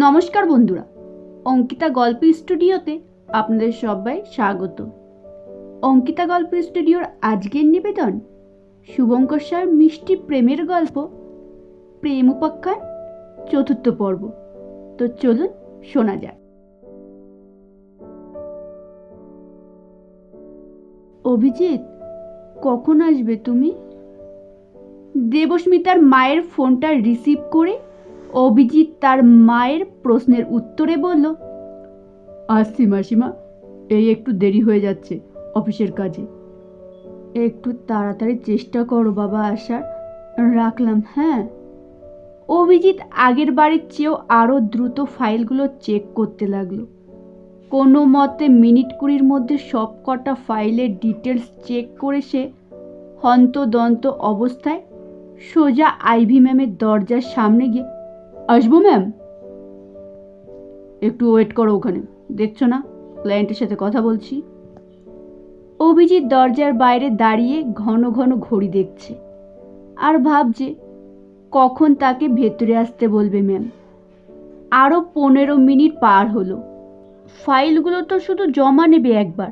নমস্কার বন্ধুরা, অঙ্কিতা গল্প স্টুডিওতে আপনাদের সবাই স্বাগত। অঙ্কিতা গল্প স্টুডিওর আজকের নিবেদন শুভঙ্কর স্যার মিষ্টি প্রেমের গল্প, প্রেম উপাখ্যান, চতুর্থ পর্ব। তো চলুন শোনা যাক। অভিজিৎ, কখন আসবে তুমি? দেবস্মিতার মায়ের ফোনটা রিসিভ করে অভিজিৎ তার মায়ের প্রশ্নের উত্তরে বলল, আসছি মাসিমা, এই একটু দেরি হয়ে যাচ্ছে অফিসের কাজে। একটু তাড়াতাড়ি চেষ্টা করো বাবা আসার। রাখলাম হ্যাঁ। অভিজিৎ আগের বাড়ির চেয়েও আরও দ্রুত ফাইলগুলো চেক করতে লাগল। কোনো মতে মিনিট কুড়ির মধ্যে সব কটা ফাইলের ডিটেলস চেক করে সে হন্তদন্ত অবস্থায় সোজা আইভি ম্যামের দরজার সামনে গিয়ে আসব ম্যাম একটু ওয়েট করো ওখানে। দেখছ না? ক্লায়েন্টের সাথে কথা বলছি। অভিজিৎ দরজার বাইরে দাঁড়িয়ে ঘন ঘন ঘড়ি দেখছে। আর ভাবছে, কখন তাকে ভেতরে আসতে বলবে ম্যাম আরও পনেরো মিনিট পার হলো। ফাইলগুলো তো শুধু জমা নেবে একবার।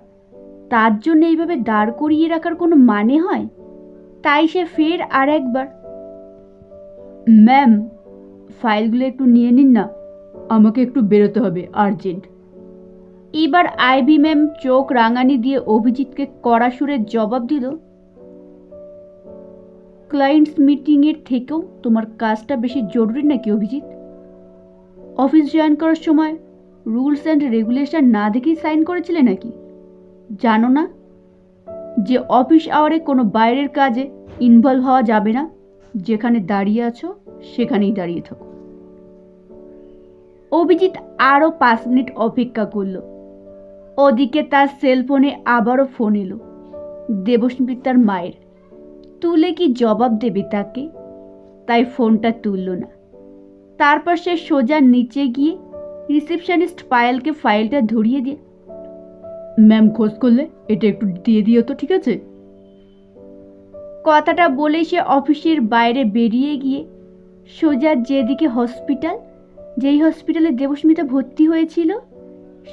তার জন্য এইভাবে দাঁড় করিয়ে রাখার কোনো মানে হয়? তাই সে ফের আর একবার ম্যাম ফাইলগুলো একটু নিয়ে নিন না। আমাকে একটু বেরোতে হবে, আর্জেন্ট। এবার আইভি ম্যাম চোখ রাঙানি দিয়ে অভিজিৎকে কড়া সুরে জবাব দিল, ক্লায়েন্টস মিটিংয়ের থেকেও তোমার কাজটা বেশি জরুরি নাকি অভিজিৎ? অফিস জয়েন করার সময় রুলস অ্যান্ড রেগুলেশন না দেখেই সাইন করেছিলে নাকি? জানো না যে অফিস আওয়ারে কোনো বাইরের কাজে ইনভলভ হওয়া যাবে না। যেখানে দাঁড়িয়ে আছো, সেখানেই দাঁড়িয়ে থাকো। অভিজিৎ আরও পাঁচ মিনিট অপেক্ষা করল। ওদিকে তার সেলফোনে আবারও ফোন এলো দেবস্মিতার মায়ের। তুলে কি জবাব দেবে তাকে? তাই ফোনটা তুলল না। তারপর সে সোজা নিচে গিয়ে রিসেপশনিস্ট পায়েলকে ফাইলটা ধরিয়ে দিয়ে, ম্যাম, খোঁজ করলে এটা একটু দিয়ে দিও তো, ঠিক আছে? কথাটা বলে সে অফিসের বাইরে বেরিয়ে গিয়ে সোজা যেদিকে হসপিটাল যেই হসপিটালে দেবস্মিতা ভর্তি হয়েছিল,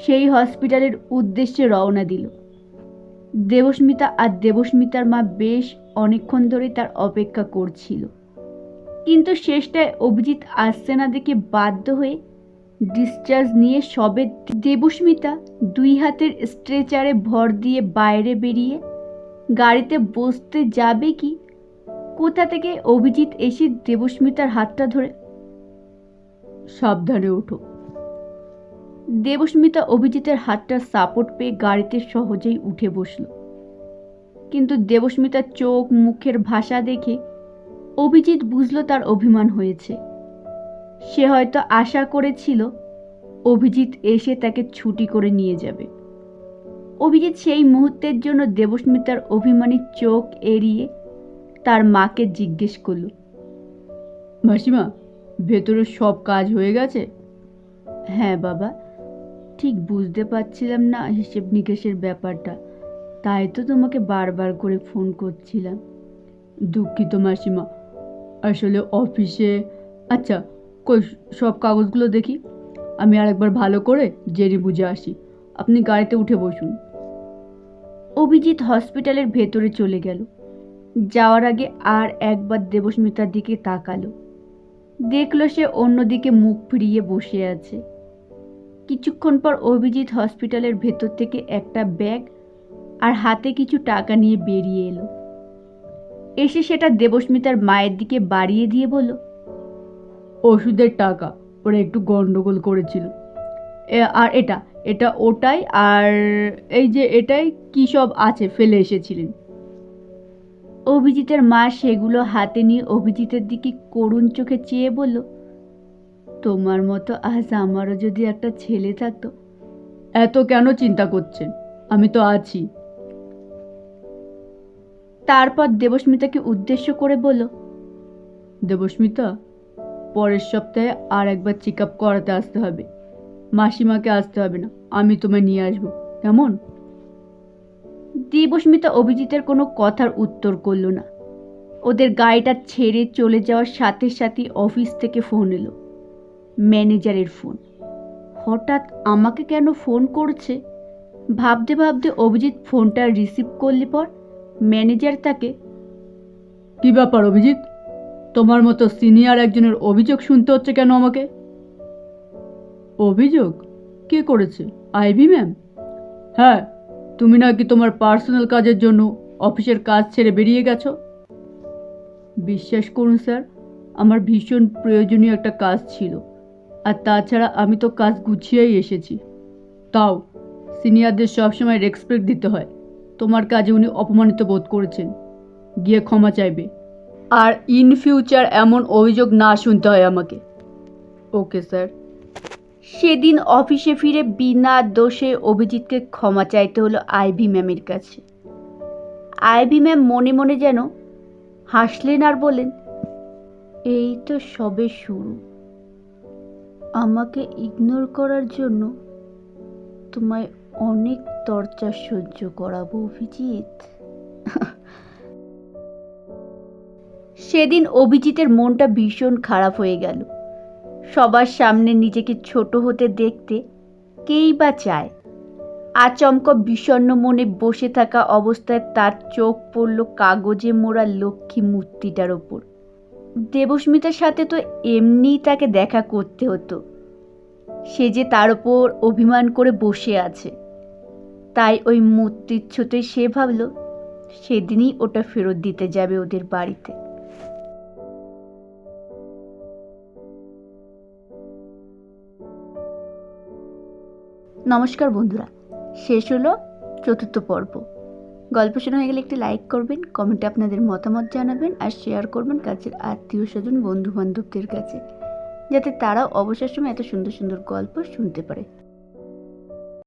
সেই হসপিটালের উদ্দেশ্যে রওনা দিল। দেবস্মিতা আর দেবস্মিতার মা বেশ অনেকক্ষণ ধরে তার অপেক্ষা করছিল। কিন্তু শেষটায় অভিজিৎ আসছে না দেখে বাধ্য হয়ে ডিসচার্জ নিয়ে সবে দেবস্মিতা দুই হাতের স্ট্রেচারে ভর দিয়ে বাইরে বেরিয়ে গাড়িতে বসতে যাবে কি? কোথা থেকে অভিজিৎ এসে দেবস্মিতার হাতটা ধরে সাবধানে ওঠো দেবস্মিতা অভিজিতের হাতটা সাপোর্ট পেয়ে গাড়িতে সহজেই উঠে বসল। কিন্তু দেবস্মিতার চোখ মুখের ভাষা দেখে অভিজিৎ বুঝল তার অভিমান হয়েছে। সে হয়তো আশা করেছিল অভিজিৎ এসে তাকে ছুটি করে নিয়ে যাবে। অভিজিৎ সেই মুহূর্তের জন্য দেবস্মিতার অভিমানী চোখ এড়িয়ে তার মাকে জিজ্ঞেস করল, মাসিমা ভেতরে সব কাজ হয়ে গেছে? হ্যাঁ বাবা, ঠিক বুঝতে পারছিলাম না হিসেব নিকেশের ব্যাপারটা। তাই তো তোমাকে বারবার করে ফোন করছিলাম। দুঃখিত মাসিমা, আসলে অফিসে আচ্ছা কই, সব কাগজগুলো দেখি। আমি আরেকবার ভালো করে জেরি বুঝে আসি। আপনি গাড়িতে উঠে বসুন। অভিজিৎ হসপিটালের ভেতরে চলে গেল। যাওয়ার আগে আর একবার দেবস্মিতার দিকে তাকালো। দেখল সে অন্যদিকে মুখ ফিরিয়ে বসে আছে। কিছুক্ষণ পর অভিজিৎ হসপিটালের ভেতর থেকে একটা ব্যাগ আর হাতে কিছু টাকা নিয়ে বেরিয়ে এলো। এসে সেটা দেবস্মিতার মায়ের দিকে বাড়িয়ে দিয়ে বলল, ওষুধের টাকা, ওরা একটু গন্ডগোল করেছিল। আর এটা এটা ওটাই, আর এই যে এটাই কী সব আছে, ফেলে এসেছিলেন। অভিজিতের মা সেগুলো হাতে নিয়ে অভিজিতের দিকে করুণ চোখে চেয়ে বলল তোমার মতো আজ আমারও যদি একটা ছেলে থাকতো এত কেন চিন্তা করছেন? আমি তো আছি। তারপর দেবস্মিতাকে উদ্দেশ্য করে বলল দেবস্মিতা পরের সপ্তাহে আর একবার চেক আপ করাতে আসতে হবে। মাসিমাকে আসতে হবে না আমি তোমায় নিয়ে আসব। কেমন? দেবস্মিতা অভিজিতের কোনো কথার উত্তর করল না। ওদের গাড়িটা ছেড়ে চলে যাওয়ার সাথে সাথে অফিস থেকে ফোন এলো, ম্যানেজারের ফোন। হঠাৎ আমাকে কেন ফোন করছে? ভাবতে ভাবতে অভিজিৎ ফোনটা রিসিভ করলে পর ম্যানেজার তাকে, কি ব্যাপার অভিজিৎ? তোমার মতো সিনিয়র একজনের অভিযোগ শুনতে হচ্ছে কেন আমাকে? অভিযোগ? কে করেছে? Ivy ma'am? হ্যাঁ তুমি নাকি তোমার পার্সোনাল কাজের জন্য অফিসের কাজ ছেড়ে বেরিয়ে গেছো? বিশ্বাস করুন স্যার, আমার ভীষণ প্রয়োজনীয় একটা কাজ ছিল, আর তাছাড়া আমি তো কাজ গুছিয়েই এসেছি। তাও, সিনিয়রদের সবসময় রেসপেক্ট দিতে হয়। তোমার কাজে উনি অপমানিত বোধ করেছেন। গিয়ে ক্ষমা চাইবে। আর ইন ফিউচার এমন অভিযোগ না শুনতে হয় আমাকে। ওকে স্যার সেদিন অফিসে ফিরে বিনা দোষে অভিজিৎকে ক্ষমা চাইতে হলো আইভি ম্যামের কাছে। আইভি ম্যাম মনে মনে যেন হাসলেন আর বলেন এই তো সবে শুরু। আমাকে ইগনোর করার জন্য তোমায় অনেক তর্চা সহ্য করাবো, অভিজিৎ। সেদিন অভিজিতের মনটা ভীষণ খারাপ হয়ে গেল। সবার সামনে নিজেকে ছোট হতে দেখতে কেই বা চায়। আচমকা বিষণ্ণ মনে বসে থাকা অবস্থায় তার চোখ পড়ল কাগজে মোড়া লক্ষ্মী মূর্তিটার ওপর। দেবস্মিতার সাথে তো এমনিই তাকে দেখা করতে হতো। সে যে তার ওপর অভিমান করে বসে আছে। তাই ওই মূর্তির ছোতে সে ভাবল, সেদিনই ওটা ফেরত দিতে যাবে ওদের বাড়িতে। নমস্কার বন্ধুরা, শেষ হলো চতুর্থ পর্ব। গল্প শোনা হয়ে গেলে একটি লাইক করবেন কমেন্টে আপনাদের মতামত জানাবেন আর শেয়ার করবেন কাছের আত্মীয় স্বজন বন্ধু বান্ধবদের কাছে, যাতে তারাও অবসর সময় এত সুন্দর সুন্দর গল্প শুনতে পারে।